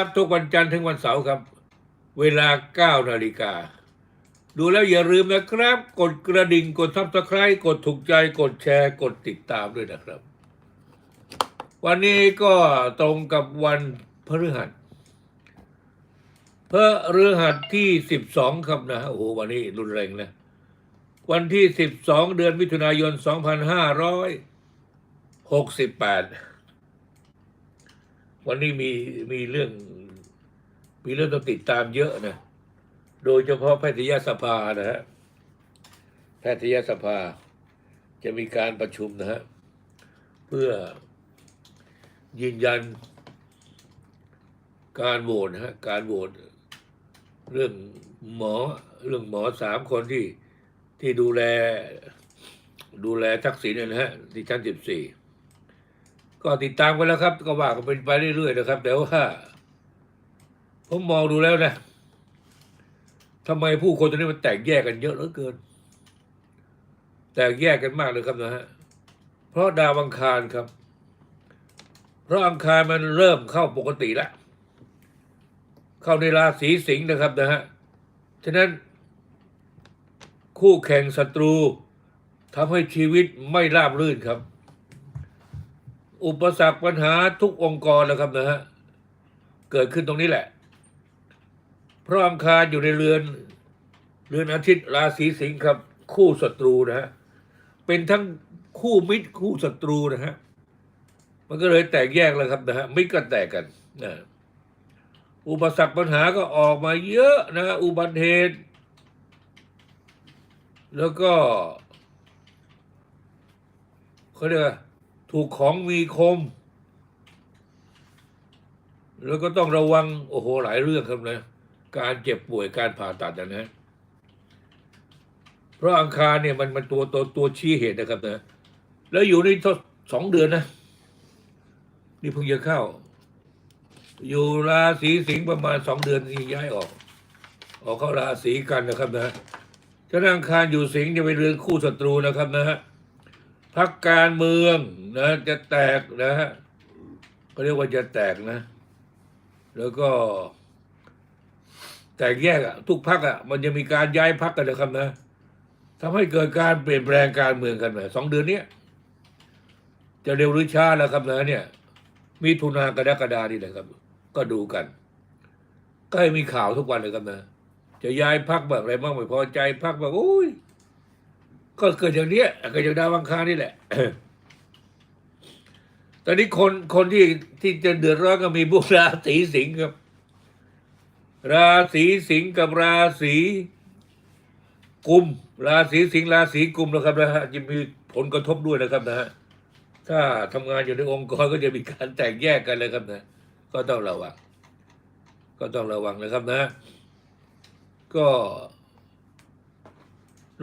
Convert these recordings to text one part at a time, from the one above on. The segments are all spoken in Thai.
ครับทุกวันจันทร์ถึงวันเสาร์ครับ เวลา 9 นาฬิกา ดูแล้วอย่าลืมนะครับ กดกระดิ่งกดซับสไครต์กดถูกใจกดแชร์กดติดตามด้วยนะครับ วันนี้ก็ตรงกับวันพฤหัสพระฤหัสที่12ครับนะโอ้โหวันนี้รุนแรงนะวันที่12เดือนมิถุนายน2568 วันนี้มีมีเรื่อง มีเรื่องต้องติดตามเยอะนะ โดยเฉพาะแพทยสภานะฮะ แพทยสภาจะมีการประชุมนะฮะ เพื่อยืนยันการโหวตนะฮะ การโหวตเรื่องหมอเรื่องหมอสามคนที่ที่ดูแล ดูแลทักษิณเนยนะฮะที่ชั้นสิบสี่ ก็ติดตามกันแล้วครับ ก็ว่ากันเป็นไปเรื่อยๆนะครับ แต่ว่าผมมองดูแล้วนะทำไมผู้คนตอนนี้มันแตกแยกกันเยอะเหลือเกิน แตกแยกกันมากเลยครับนะฮะเพราะดาวอังคารครับ เพราะอังคารมันเริ่มเข้าปกติแล้วเข้าในราศีสิงห์นะครับนะฮะฉะนั้นคู่แข่งศัตรูทำให้ชีวิตไม่ราบรื่นครับ อุปสรรคปัญหาทุกองค์กรนะครับนะฮะเกิดขึ้นตรงนี้แหละเพราะอังคารอยู่ในเรือน เรือนอาทิตย์ราศีสิงห์ครับ คู่ศัตรูนะฮะเป็นทั้งคู่มิตรคู่ศัตรูนะฮะมันก็เลยแตกแยกแล้วครับนะฮะมิตรก็แตกกันนะอุปสรรคปัญหาก็ออกมาเยอะนะฮะอุบัติเหตุ แล้วก็เขาเรียกว่า ถูกของมีคม แล้วก็ต้องระวังโอ้โหหลายเรื่องครับนะการเจ็บป่วยการผ่าตัดนะนะเพราะอังคารเนี่ยมันมันตัวตัวตัวชี้เหตุนะครับนะแล้วอยู่ในสองเดือนนะ นี่เพิ่งจะเข้า อยู่ราศีสิงห์ประมาณสองเดือนที่ย้ายออก ออกเข้าราศีกันนะครับนะฉะนั้นอังคารอยู่สิงห์จะเป็นเรือนคู่ศัตรูนะครับนะฮะ พักการเมืองนะจะแตกนะฮะเขาเรียกว่าจะแตกนะ แล้วก็ แตกแยกอะทุกพักอะมันจะมีการย้ายพักกันนะครับนะทำให้เกิดการเปลี่ยนแปลงการเมืองกันแบบสองเดือนเนี้ยจะเร็วหรือช้าแล้วครับนะเนี่ย มีทุนากรกฎานี่แหละครับ ก็ดูกัน ก็ให้มีข่าวทุกวันเลยครับนะ จะย้ายพักแบบอะไรบ้างไม่พอใจพักแบบโอ้ย ก็เกิดอย่างเนี้ยเกิดจากดาวอังคารนี่แหละตอนนี้คนคนที่ที่จะเดือดร้อนก็มีบุราศีสิงห์ครับ ราศีสิงห์กับราศีกุม ราศีสิงห์ราศีกุมนะครับนะฮะจะมีผลกระทบด้วยนะครับนะฮะถ้าทำงานอยู่ในองค์กรก็จะมีการแตกแยกกันเลยครับนะ ก็ต้องระวังก็ต้องระวังนะครับนะ ก็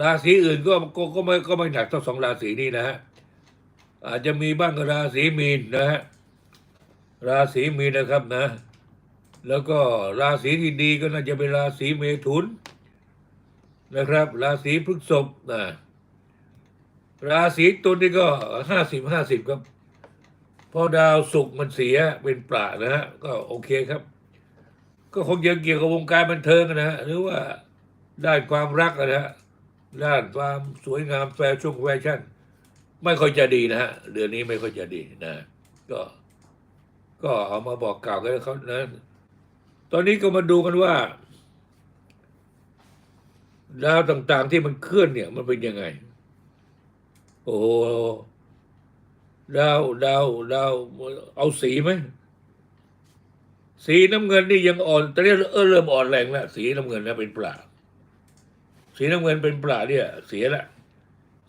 ราศีอื่นก็ก็ก็ไม่ก็ไม่หนักเท่าสองราศีนี้นะฮะอาจจะมีบ้างราศีมีนนะฮะราศีมีนนะครับนะ แล้วก็ราศีที่ดีก็น่าจะเป็นราศีเมถุนนะครับ ราศีพฤษภนะราศีตุลนี่ก็ห้าสิบห้าสิบครับพอดาวศุกร์มันเสียเป็นปลานะฮะก็โอเคครับ ก็คงจะเกี่ยวกับวงการบันเทิงนะฮะหรือว่าด้านความรักนะฮะ ด้านความสวยงามแฟชั่นแฟชั่น ไม่ค่อยจะดีนะฮะเดือนนี้ไม่ค่อยจะดีนะ ก็ ก็เอามาบอกกล่าวกันเขานะตอนนี้ก็มาดูกันว่าดาวต่างๆที่มันเคลื่อนเนี่ย มันเป็นยังไง โอ้ดาวดาวดาวเอาสีไหมสีน้ำเงินนี่ยังอ่อนตอนนี้เริ่มอ่อนแรงแล้วสีน้ำเงินนะเป็นปลา สีน้ำเงินเป็นปลาเนี่ย เสียละ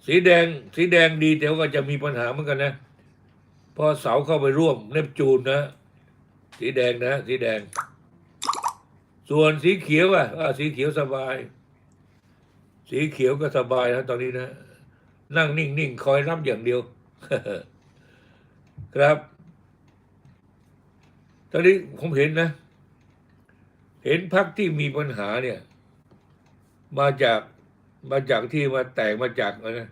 สีแดง สีแดงดีแต่ว่าก็จะมีปัญหาเหมือนกันนะพอเสาเข้าไปร่วมเนปจูนนะ สีแดงนะ สีแดง ส่วนสีเขียวอะอะสีเขียวสบาย สีเขียวก็สบายนะตอนนี้นะ นั่งนิ่งๆ คอยรับอย่างเดียว ครับ ตอนนี้ผมเห็นนะ เห็นพักที่มีปัญหาเนี่ย มาจากมาจากที่มาแตกมาจากอะไรนะ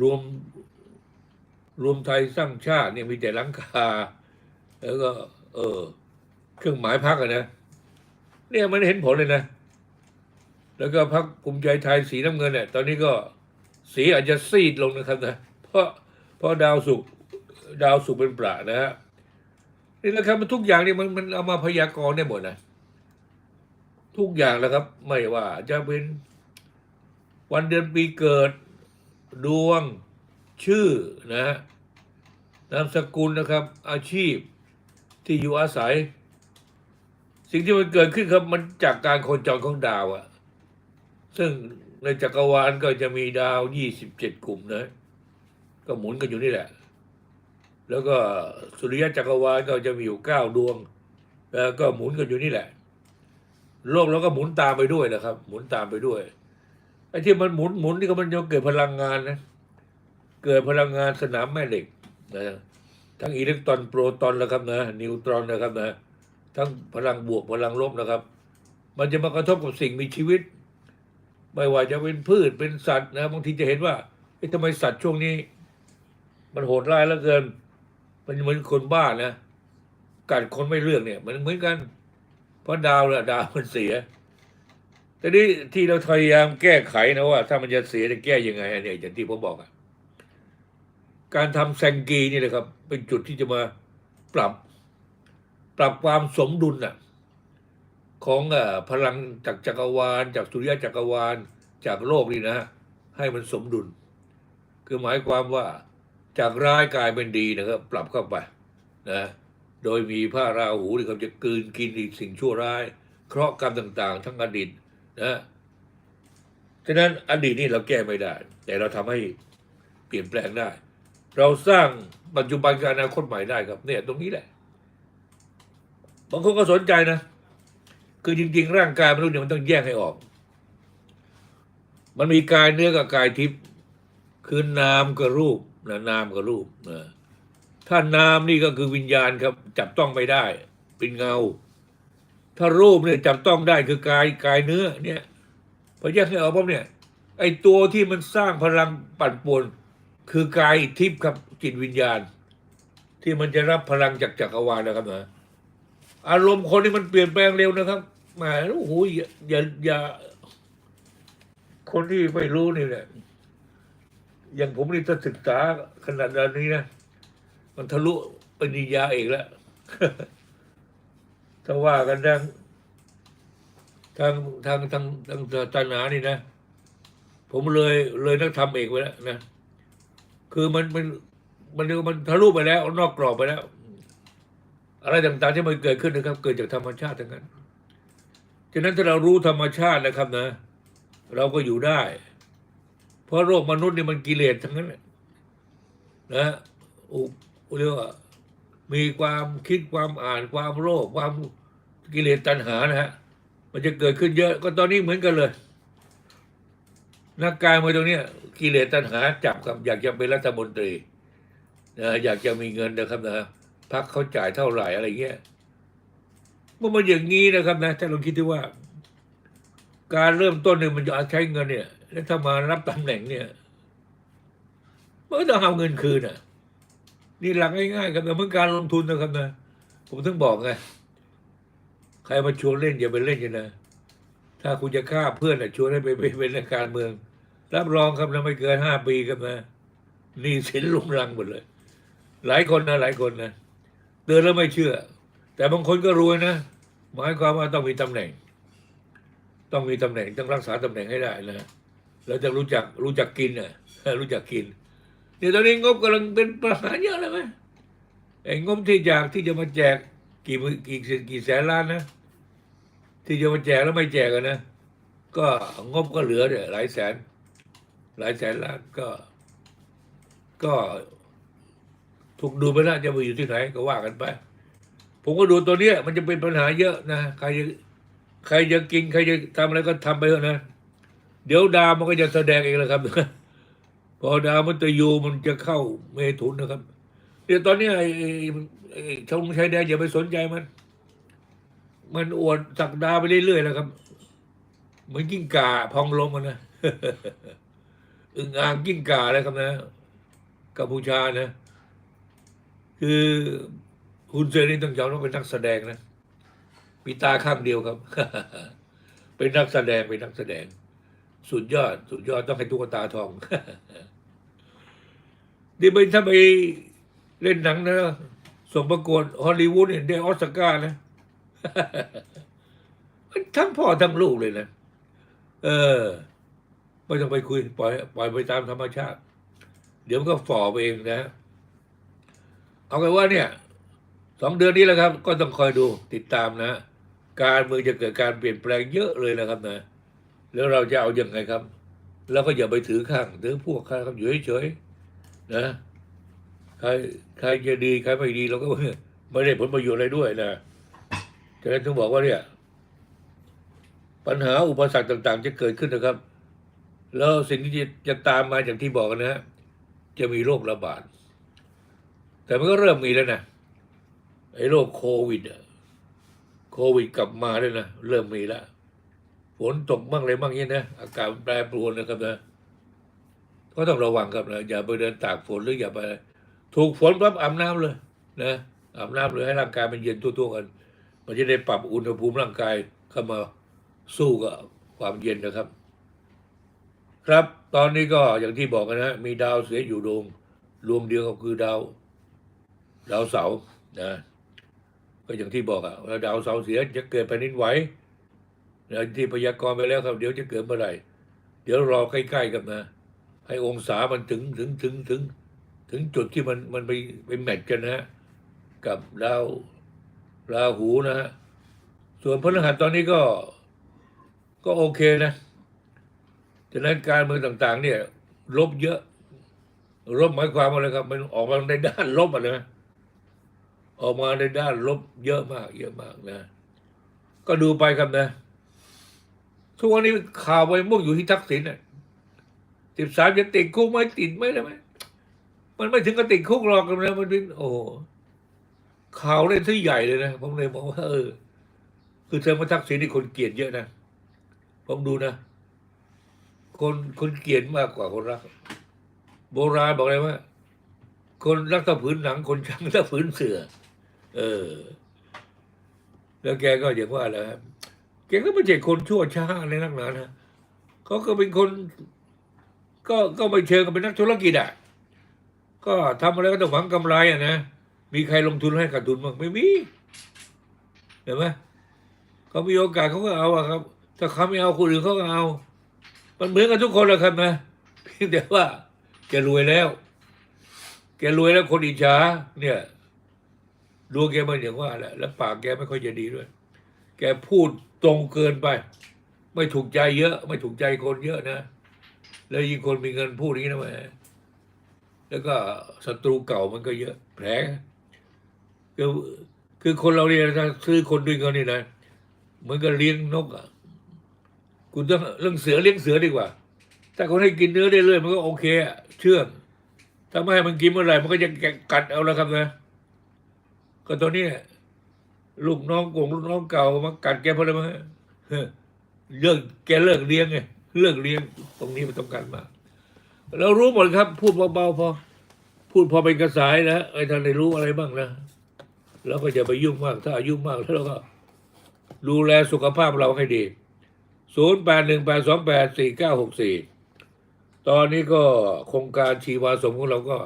รวมรวมไทยสร้างชาติเนี่ยมีแต่ลังคา แล้วก็ เออ เครื่องหมายพักอะนะเนี่ยมันเห็นผลเลยนะ แล้วก็พักภูมิใจไทยสีน้ำเงินเนี่ยตอนนี้ก็สีอาจจะซีดลงนะครับนะเพราะเพราะดาวสุกดาวสุกเป็นประนะฮะนี่นะครับมันทุกอย่างเนี่ยมันมันเอามาพยากรณ์ได้หมดนะ ทุกอย่างแล้วครับ ไม่ว่าจะเป็นวันเดือนปีเกิดดวงชื่อนะนามสกุลนะครับ อาชีพที่อยู่อาศัย สิ่งที่มันเกิดขึ้นครับ มันจากการโคจรของดาวอะซึ่งในจักรวาลก็จะมีดาวยี่สิบเจ็ดกลุ่มนะก็หมุนกันอยู่นี่แหละ แล้วก็สุริยะจักรวาลก็จะมีอยู่เก้าดวงแล้วก็หมุนกันอยู่นี่แหละ โลกเราก็หมุนตามไปด้วยนะครับ หมุนตามไปด้วยไอ้ที่มันหมุนหมุนนี่ก็มันจะเกิดพลังงานนะ เกิดพลังงานสนามแม่เหล็กนะทั้งอิเล็กตรอนโปรตอนนะครับนะนิวตรอนนะครับนะทั้งพลังบวกพลังลบนะครับ มันจะมากระทบกับสิ่งมีชีวิต ไม่ว่าจะเป็นพืชเป็นสัตว์นะบางทีจะเห็นว่าเอ๊ะทำไมสัตว์ช่วงนี้ มันโหดร้ายเหลือเกิน มันเหมือนคนบ้านะกัดคนไม่เลือกเนี่ย มันเหมือนกัน ราะดาวละดาวมันเสียแต่นี้ที่เราพยายามแก้ไขนะว่า ถ้ามันจะเสียจะแก้ยังไงเนี่ยอย่างที่ผมบอกอะการทำแซงกีนี่แหละครับ เป็นจุดที่จะมาปรับ ปรับความสมดุลน่ะของอพลังจากจักรวาล จากสุริยะจักรวาล จากโลกนี่นะ ให้มันสมดุล คือหมายความว่าจากร้ายกลายเป็นดีนะครับ ปรับเข้าไปนะ โดยมีพระราหูที่เขาจะกลืนกินอีกสิ่งชั่วร้าย เคราะห์กรรมต่าง ๆ ทั้งอดีตนะฉะนั้นอดีตนี่เราแก้ไม่ได้ แต่เราทำให้เปลี่ยนแปลงได้ เราสร้างปัจจุบันกับอนาคตใหม่ได้ครับ เนี่ย ตรงนี้แหละบางคนก็สนใจนะ คือจริง ๆ ร่างกายมนุษย์เนี่ยมันต้องแยกให้ออก มันมีกายเนื้อกับกายทิพย์คือนามกับรูปนะนามกับรูปนะถ้านามนี่ก็คือวิญญาณครับ จับต้องไม่ได้ เป็นเงา ถ้ารูปเนี่ยจับต้องได้คือกายกายเนื้อเนี่ยพอแยกให้ออกปั๊บเนี่ย ไอตัวที่มันสร้างพลังปั่นป่วน คือกายทิพย์ครับจิตวิญญาณ ที่มันจะรับพลังจากจักรวาลนะครับนะอารมณ์คนนี่มันเปลี่ยนแปลงเร็วนะครับแหมโอ้โหอย่าอย่าอย่าคนที่ไม่รู้นี่แหละอย่างผมนี่ถ้าศึกษาขนาดนี้นะ มันทะลุปริญญาเอกแล้ว ถ้าว่ากันทางทางทางทางทางศาสนานี่นะ ผมเลยเลยนักทำเอกไปแล้วนะ คือมันมันมันมันทะลุไปแล้ว นอกกรอบไปแล้ว อะไรต่างๆที่มันเกิดขึ้นนะครับ เกิดจากธรรมชาติทั้งนั้นฉะนั้นถ้าเรารู้ธรรมชาตินะครับนะ เราก็อยู่ได้ เพราะโรคมนุษย์นี่มันกิเลสทั้งนั้นนะอุเรียกว่า มีความคิดความอ่านความโลภความกิเลสตัณหานะฮะมันจะเกิดขึ้นเยอะก็ตอนนี้เหมือนกันเลยนักการเมืองตรงนี้กิเลสตัณหาจับกับ อยากจะเป็นรัฐมนตรีนะอยากจะมีเงินนะครับนะพักเขาจ่ายเท่าไหร่อะไรเงี้ยเมื่อมันอย่างนี้นะครับนะถ้าเราคิดที่ว่า การเริ่มต้นเนี่ยมันจะใช้เงินเนี่ย แล้วถ้ามารับตำแหน่งเนี่ยมันก็ต้องเอาเงินคืนอะ นี่หลักง่ายๆครับนะเมือการลงทุนนะครับนะผมถึงบอกไงใครมาชวนเล่นอย่าไปเล่นกันนะถ้าคุณจะฆ่าเพื่อนอะชวนให้ไปไปเป็นนักการเมือง รับรองครับนะไม่เกินห้าปีครับนะนี่สินลุงรังหมดเลย หลายคนนะหลายคนนะเตือนแล้วไม่เชื่อ แต่บางคนก็รวยนะหมายความว่าต้องมีตำแหน่ง ต้องมีตำแหน่งต้องรักษาตำแหน่งให้ได้นะแล้วจะรู้จักรู้จักกินอะรู้จักกิน เดี๋ยวตอนนี้งบกำลังเป็นปัญหาเยอะเลยไหมไอ้งบที่อยากที่จะมาแจกกี่กี่กี่แสนล้านนะ ที่จะมาแจกแล้วไม่แจกกันนะ ก็งบก็เหลือเนี่ยหลายแสน หลายแสนล้านก็ ก็ถูกดูไปแล้วจะไปอยู่ที่ไหนก็ว่ากันไป ผมก็ดูตัวเนี้ยมันจะเป็นปัญหาเยอะนะใครจะใครจะกินใครจะทำอะไรก็ทำไปเถอะนะ เดี๋ยวดาวมันก็จะแสดงเองแหละครับ พอดาวมันตะยูมันจะเข้าเมถุนนะครับเดี๋ยวตอนนี้ไอ้ชงชายแดนอย่าไปสนใจมัน มันอวดสักดาไปเรื่อยๆแล้วครับ เหมือนกิ้งก่าพองลมมันนะอึงอ่างกิ้งก่าเลยครับนะกัมพูชานะ คือคุณเซนนี่ต้องยอมว่าเป็นนักแสดงนะมีตาข้างเดียวครับ เป็นนักแสดงเป็นนักแสดง สุดยอด สุดยอดต้องให้ตุ๊กตาทองนี่ไปถ้าไปเล่นหนังนะส่งประกวดฮอลลีวูดเนี่ยได้ออสการ์นะทั้งพ่อทั้งลูกเลยนะ เออไม่ต้องไปคุย ปล่อยปล่อยไปตามธรรมชาติ เดี๋ยวมันก็ฝ่อไปเองนะ เอาไงว่าเนี่ยสองเดือนนี้แหละครับ ก็ต้องคอยดูติดตามนะ การเมืองจะเกิดการเปลี่ยนแปลงเยอะเลยนะครับนะ แล้วเราจะเอาอยัางไงครับ แล้วก็อย่าไปถือข้างถือพวกใครครับอยู่เฉยๆนะใครใครจะดีใครไม่ดีเราก็ไม่ได้ผลประโยชน์อะไรด้วยนะฉะนั้นต้องบอกว่าเนี่ย ปัญหาอุปสรรคต่าง ๆ จะเกิดขึ้นนะครับ แล้วสิ่งที่จะจะตามมาอย่างที่บอกกันนะฮะจะมีโรคระบาด แต่มันก็เริ่มมีแล้วนะไอ้โรคโควิดโควิดกลับมาด้วยนะเริ่มมีแล้ว ฝนตกบ้างอะไรบ้างเนี้ยนะอากาศมันแปรปรวนนะครับนะก็ต้องระวังครับนะอย่าไปเดินตากฝนหรืออย่าไป ถูกฝนปั๊บอาบน้ำเลยนะอาบน้ำเลยให้ร่างกายมันเย็นทั่วๆ กัน มันจะได้ปรับอุณหภูมิร่างกายเข้ามาสู้กับความเย็นนะครับ ครับตอนนี้ก็อย่างที่บอกกันนะ มีดาวเสียอยู่ดวงรวมเดียวก็คือดาว ดาวเสาร์นะก็อย่างที่บอกอะว่าดาวเสาร์เสียจะเกิดแผ่นดินไหว ที่พยากรณ์ไปแล้วครับ เดี๋ยวจะเกิดเมื่อไหร่ เดี๋ยวรอใกล้ๆกันนะ ให้องศามันถึงถึงถึงถึง ถึงจุดที่มันมันไปไปแมทกันนะฮะกับดาวราหูนะฮะส่วนพฤหัสตอนนี้ก็ก็โอเคนะฉะนั้นการเมืองต่าง ๆ เนี่ย ลบเยอะ ลบหมายความว่าอะไรครับ มันออกมาในด้านลบอะนะออกมาในด้านลบเยอะมาก เยอะมากนะ ก็ดูไปครับนะ ทุกวันนี้ข่าวไปมุ่งอยู่ที่ทักษิณน่ะสิบสามจะติดคุกไหมติดไหมได้ไหมมันไม่ถึงกับติดคุกหรอกนะมันเป็นโอ้โหข่าวเล่นที่ใหญ่เลยนะผมเลยมองว่าเออ คือเธอมาทักษิณนี่คนเกลียดเยอะนะผมดูนะคนคนเกลียดมากกว่าคนรัก โบราณบอกเลยว่า คนรักตะผืนหนังคนชังตะผืนเสือ เออ แล้วแกก็อย่างว่าแหละครับ แกก็ไม่ใช่คนชั่วช้าอะไรนักหนานะเขาก็เป็นคน ก็ก็ไม่เชิงกับเป็นนักธุรกิจอะ ก็ทำอะไรก็ต้องหวังกำไรอะนะมีใครลงทุนให้ขาดทุนบ้างไม่มีเห็นไหมเขามีโอกาสเขาก็เอาอะครับ ถ้าเขาไม่เอาคนอื่นเขาก็เอา มันเหมือนกันทุกคนแหละครับนะเพียงแต่ว่าแกรวยแล้ว แกรวยแล้วคนอิจฉาเนี่ยดูแกมันอย่างว่าแหละแล้วปากแกไม่ค่อยจะดีด้วย แกพูด ตรงเกินไป ไม่ถูกใจเยอะ ไม่ถูกใจคนเยอะนะ แล้วยิ่งคนมีเงินพูดอย่างนี้นะแม่แล้วก็ศัตรูเก่ามันก็เยอะ แผลคือคือคนเราเนี่ยถ้าซื้อคนด้วยเงินนี่นะเหมือนกับเลี้ยงนกอะคุณต้องเรื่องเสือเลี้ยงเสือดีกว่า ถ้าคนให้กินเนื้อได้เลยมันก็โอเคอะเชื่องถ้าไม่ให้มันกินเมื่อไหร่มันก็จะกัดเอาแล้วครับนะก็ตอนนี้ ลูกน้องกงลูกน้องเก่ามากัดแกเพราะอะไรมั้งเฮ้อเลิกแกเลิกเลี้ยงไงเลิกเลี้ยงตรงนี้มันต้องการมากเรารู้หมดครับ พูดเบาๆพอ พูดพอเป็นกระสายนะไอ้ท่านได้รู้อะไรบ้างนะแล้วก็อย่าไปยุ่งมาก ถ้าอายุมากแล้วเราก็ ดูแลสุขภาพเราให้ดีศูนย์แปดหนึ่งแปดสองแปดสี่เก้าหกสี่ตอนนี้ก็โครงการชีวาสมของเราก็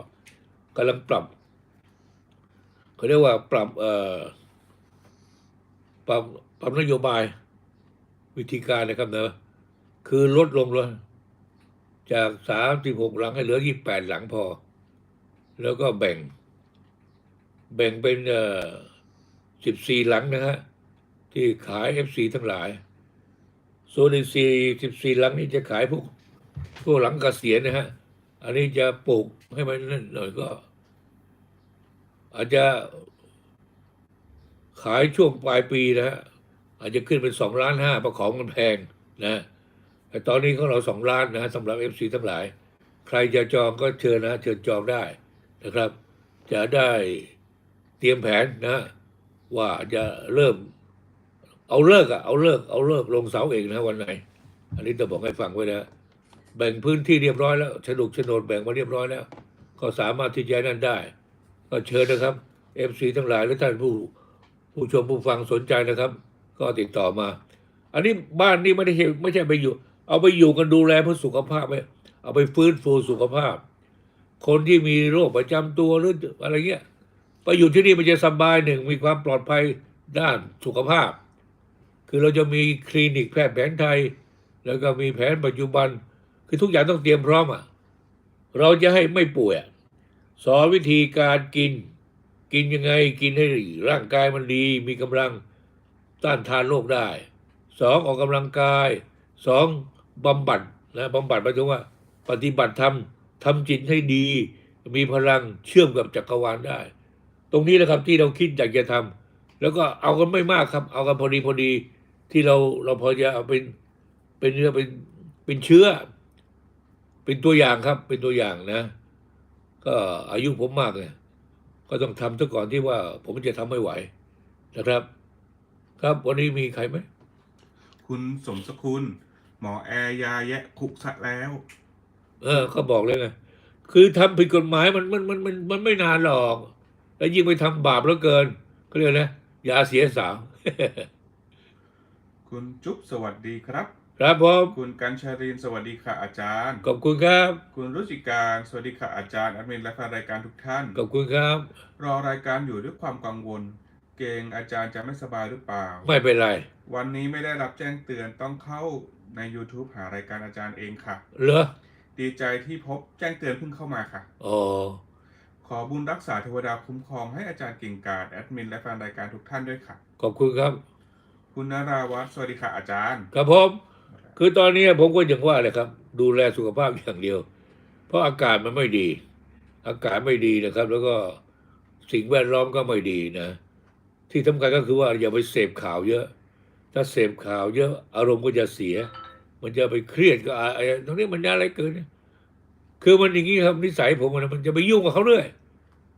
กำลังปรับเขาเรียกว่าปรับเอ่อ ปรับปรับนโยบายวิธีการนะครับเนอะคือลดลงเลยจากสามสิบหกหลังให้เหลือยี่แปดหลังพอ แล้วก็แบ่ง แบ่งเป็นเอ่อสิบสี่หลังนะฮะที่ขายเอฟซีทั้งหลายส่วนอีกสี่สิบสี่หลังนี่จะขายพวกพวกหลังเกษียณนะฮะ อันนี้จะปลูกให้มันนั่นหน่อยก็ อาจจะ ขายช่วงปลายปีนะฮะอาจจะขึ้นเป็นสองล้านห้าเพราะของมันแพงนะแต่ตอนนี้ของเราสองล้านนะสำหรับเอฟซีทั้งหลาย ใครจะจองก็เชิญนะเชิญจองได้นะครับ จะได้เตรียมแผนนะ ว่าจะเริ่ม เอาเลิกอะเอาเลิกเอาเลิกลงเสาเอกนะวันไหน อันนี้ต้องบอกให้ฟังไว้นะแบ่งพื้นที่เรียบร้อยแล้วฉนดโฉนดแบ่งมาเรียบร้อยแล้ว ก็สามารถที่จะนั่นได้ ก็เชิญนะครับเอฟซีทั้งหลายและท่านผู้ ผู้ชมผู้ฟังสนใจนะครับ ก็ติดต่อมา อันนี้บ้านนี่ไม่ได้ไม่ใช่ไปอยู่ เอาไปอยู่กันดูแลเพื่อสุขภาพไปเอาไปฟื้นฟูสุขภาพ คนที่มีโรคประจำตัวหรืออะไรเงี้ยไปอยู่ที่นี่มันจะสบายหนึ่งมีความปลอดภัยด้านสุขภาพ คือเราจะมีคลินิกแพทย์แผนไทย แล้วก็มีแผนปัจจุบัน คือทุกอย่างต้องเตรียมพร้อมอะเราจะให้ไม่ป่วยสอนวิธีการกิน กินยังไงกินให้ร่างกายมันดีมีกำลังต้านทานโรคได้สองออกกำลังกายสองบำบัดนะบำบัดหมายถึงว่า ปฏิบัติธรรมทำจิตให้ดี มีพลังเชื่อมกับจักรวาลได้ ตรงนี้แหละครับที่เราคิดอยากจะทำแล้วก็เอากันไม่มากครับ เอากันพอดีพอดีที่เราเราพอจะเอาเป็นเป็นเนื้อเป็นเป็นเชื้อ เป็นตัวอย่างครับ เป็นตัวอย่างนะ ก็อายุผมมากเลย ก็ต้องทำซะก่อนที่ว่าผมจะทำไม่ไหวนะครับ ครับวันนี้มีใครไหมคุณสมสกุลหมอแอร์ยาแยะคุกซะแล้ว เออก็บอกเลยไงคือทำผิดกฎหมายมันมันมันมันมันไม่นานหรอก แล้วยิ่งไปทำบาปแล้วเกินก็เรียกนะยาเสียสาว คุณจุ๊บสวัสดีครับ ครับผมคุณกัญชาริน สวัสดีค่ะอาจารย์ ขอบคุณครับ คุณรุจิการ สวัสดีค่ะอาจารย์แอดมินและแฟนรายการทุกท่าน ขอบคุณครับ รอรายการอยู่ด้วยความกังวล เกรงอาจารย์จะไม่สบายหรือเปล่า ไม่เป็นไร วันนี้ไม่ได้รับแจ้งเตือนต้องเข้าใน YouTube หารายการอาจารย์เองค่ะ เหรอ ดีใจที่พบแจ้งเตือนเพิ่งเข้ามาค่ะ อ๋อ ขอบุญรักษาเทวดาคุ้มครองให้อาจารย์กิ่งกาดแอดมินและแฟนรายการทุกท่านด้วยค่ะ ขอบคุณครับ คุณนาราวัฒน์สวัสดีค่ะอาจารย์ ครับผม คือตอนนี้ผมก็อย่างว่าเลยครับ ดูแลสุขภาพอย่างเดียว เพราะอากาศมันไม่ดี อากาศไม่ดีนะครับ แล้วก็สิ่งแวดล้อมก็ไม่ดีนะ ที่สำคัญก็คือว่าอย่าไปเสพข่าวเยอะ ถ้าเสพข่าวเยอะอารมณ์ก็จะเสีย มันจะไปเครียดก็อะไรตรงนี้มันอะไรเกินเนี่คือมันอย่างนี้ครับนิสัยผมนะมันจะไปยุ่งกับเขาเรื่อย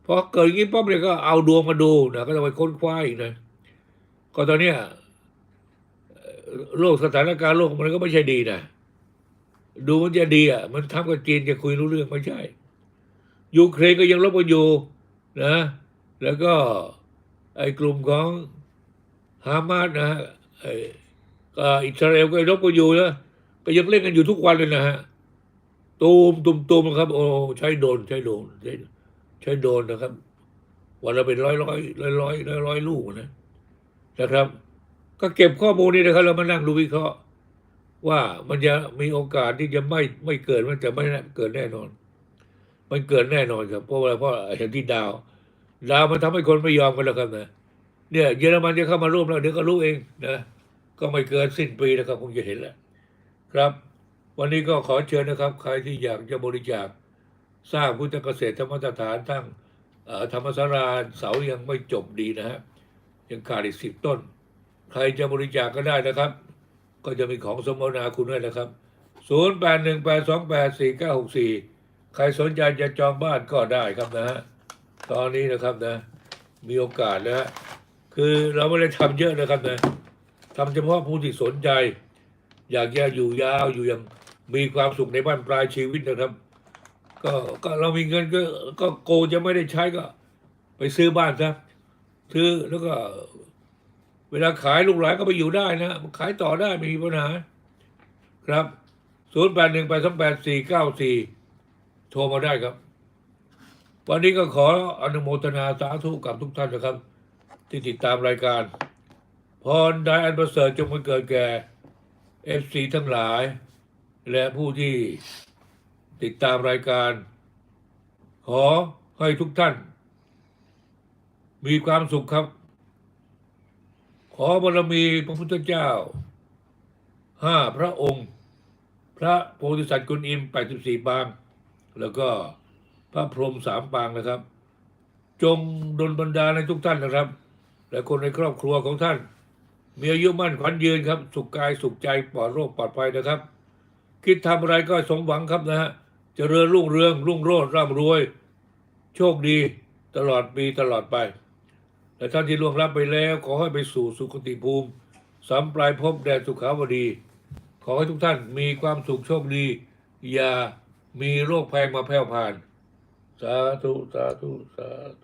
พอเกิดอย่างนี้ปั๊บเนี่ยก็เอาดวงมาดูนะก็จะไปค้นคว้าอีกนะก็ตอนเนี้ย โลกสถานการณ์โลกมันก็ไม่ใช่ดีนะดูมันจะดีอะ มันทำกับจีนจะคุยรู้เรื่องไม่ใช่ยูเครนก็ยังรบกันอยู่นะ แล้วก็ไอ้กลุ่มของฮามาสนะฮะไอ้อิสราเอลก็รบกันอยู่นะก็ยังเล่นกันอยู่ทุกวันเลยนะฮะตูมตูมตูมนะครับ โอ้ใช้โดนใช้โดนใช้ใช้โดนนะครับ วันละเป็นร้อยร้อยร้อยร้อยร้อยลูกนะนะครับ ก็เก็บข้อมูลนี้นะครับเรามานั่งดูวิเคราะห์ว่ามันจะมีโอกาสที่จะไม่ไม่เกิดมันจะไม่เกิดแน่นอน มันเกิดแน่นอนครับ เพราะว่าเพราะเห็นที่ดาว ดาวมันทำให้คนไม่ยอมกันแล้วครับนะเนี่ยเยอรมันจะเข้ามาร่วมแล้วเดี๋ยวก็รู้เองนะก็ไม่เกินสิ้นปีนะครับคงจะเห็นแหละครับ วันนี้ก็ขอเชิญนะครับ ใครที่อยากจะบริจาคสร้างพุทธเกษตรธรรมสถานทั้งธรรมสาราเสายังไม่จบดีนะฮะยังขาดอีกสิบต้น ใครจะบริจาคก็ได้นะครับ ก็จะมีของสมนาคุณด้วยนะครับ 0 8 1 8 2 8 4 9 6 4 ใครสนใจจะจองบ้านก็ได้ครับนะฮะ ตอนนี้นะครับนะ มีโอกาสนะฮะ คือเราไม่ได้ทำเยอะนะครับนะทำเฉพาะผู้ที่สนใจ อยากจะอยู่ยาวอยู่อย่างมีความสุขในบ้านปลายชีวิตนะครับ ก็ก็เรามีเงินก็ก็โกจะไม่ได้ใช้ก็ ไปซื้อบ้านซะซื้อแล้วก็ วลาขายลูกหลานก็ไปอยู่ได้นะ ขายต่อได้ไม่มีปัญหา ครับศูนย์แปดหนึ่งแปดสองแปดสี่เก้าสี่โทรมาได้ครับ วันนี้ก็ขออนุโมทนาสาธุกับทุกท่านนะครับ ที่ติดตามรายการ พรได้อันประเสริฐจงมาเกิดแก่เอฟซีทั้งหลาย และผู้ที่ติดตามรายการ ขอให้ทุกท่าน มีความสุขครับ ขอบารมีพระพุทธเจ้าห้าพระองค์ พระโพธิสัตว์กุลอิมแปดสิบสี่ปาง แล้วก็พระพรหมสามปางนะครับ จงดลบันดาลในทุกท่านนะครับ และคนในครอบครัวของท่าน มีอายุมั่นขวัญยืนครับ สุขกายสุขใจปลอดโรคปลอดภัยนะครับ คิดทำอะไรก็สมหวังครับนะฮะเจริญรุ่งเรืองรุ่งโรจน์ร่ำรวย โชคดีตลอดปีตลอดไป และท่านที่ล่วงลับไปแล้วขอให้ไปสู่สุคติภูมิสำปลายพบแดนสุขาวดี ขอให้ทุกท่านมีความสุขโชคดี อย่ามีโรคภัยมาแพร่ผ่าน สาธุ สาธุ สาธุ